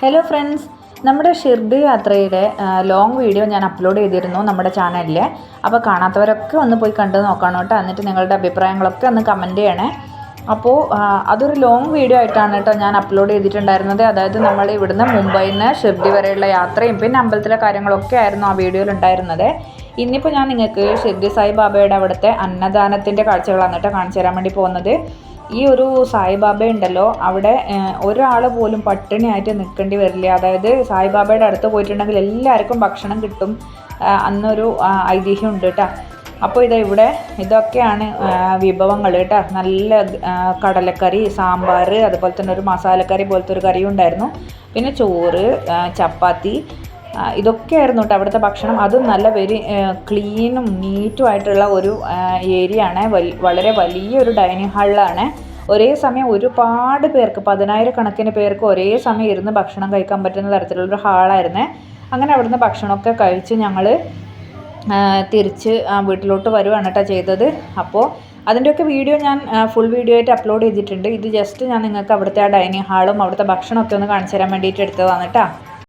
Hello friends നമ്മുടെ ഷിർഡി യാത്രയുടെ long video ഞാൻ അപ്ലോഡ് ചെയ്തിരുന്നു നമ്മുടെ ചാനലിൽ അപ്പോൾ കാണാത്തവരൊക്കെ ഒന്ന് പോയി കണ്ടു നോക്കണം കേട്ടോ. എന്നിട്ട് നിങ്ങളുടെ അഭിപ്രായങ്ങളൊക്കെ ഒന്ന് കമന്റ് ചെയ്യണേ. അപ്പോൾ അതൊരു ലോങ് വീഡിയോ ആയിട്ടാണ് കേട്ടോ ഞാൻ അപ്ലോഡ് ചെയ്തിട്ടുണ്ടായിരുന്നത്. അതായത് നമ്മൾ ഇവിടുന്ന് മുംബൈയിൽ നിന്ന് ഷിർഡി വരെയുള്ള യാത്രയും പിന്നെ അമ്പലത്തിലെ കാര്യങ്ങളൊക്കെ ആയിരുന്നു ആ വീഡിയോയിൽ ഉണ്ടായിരുന്നത്. ഇന്നിപ്പോൾ ഞാൻ നിങ്ങൾക്ക് ഷിർഡി സായിബാബയുടെ അവിടുത്തെ അന്നദാനത്തിന്റെ കാഴ്ചകളാണ് കേട്ടോ കാണിച്ചു തരാൻ വേണ്ടി പോകുന്നത്. ഈ ഒരു സായിബാബ ഉണ്ടല്ലോ അവിടെ ഒരാൾ പോലും പട്ടിണിയായിട്ട് നിൽക്കേണ്ടി വരില്ല. അതായത് സായിബാബയുടെ അടുത്ത് പോയിട്ടുണ്ടെങ്കിൽ എല്ലാവർക്കും ഭക്ഷണം കിട്ടും. അന്നൊരു ഐതിഹ്യം ഉണ്ട് കേട്ടോ അപ്പോൾ ഇതാ ഇവിടെ ഇതൊക്കെയാണ് വിഭവങ്ങൾ കേട്ടോ നല്ല കടലക്കറി സാമ്പാർ അതുപോലെ തന്നെ ഒരു മസാലക്കറി പോലത്തെ ഒരു കറിയും ഉണ്ടായിരുന്നു. പിന്നെ ചോറ് ചപ്പാത്തി ഇതൊക്കെ ഇതൊക്കെയായിരുന്നു കേട്ടോ അവിടുത്തെ ഭക്ഷണം. അതും നല്ല വെരി ക്ലീനും നീറ്റും ആയിട്ടുള്ള ഒരു ഏരിയ ആണ് വളരെ വലിയൊരു ഡൈനിങ് ഹാളിലാണ് ഒരേ സമയം ഒരുപാട് പേർക്ക് പതിനായിരക്കണക്കിന് പേർക്ക് ഒരേ സമയം ഇരുന്ന് ഭക്ഷണം കഴിക്കാൻ പറ്റുന്ന തരത്തിലുള്ളൊരു ഹാളായിരുന്നേ. അങ്ങനെ അവിടുന്ന് ഭക്ഷണമൊക്കെ കഴിച്ച് ഞങ്ങൾ തിരിച്ച് വീട്ടിലോട്ട് വരുവാണ് കേട്ടോ ചെയ്തത്. അപ്പോൾ അതിന്റെയൊക്കെ വീഡിയോ ഞാൻ ഫുൾ വീഡിയോ ആയിട്ട് അപ്ലോഡ് ചെയ്തിട്ടുണ്ട്. ഇത് ജസ്റ്റ് ഞാൻ നിങ്ങൾക്ക് അവിടുത്തെ ആ ഡൈനിങ് ഹാളും അവിടുത്തെ ഭക്ഷണമൊക്കെ ഒന്ന് കാണിച്ചു തരാൻ വേണ്ടിയിട്ട് എടുത്തതാണ് കേട്ടോ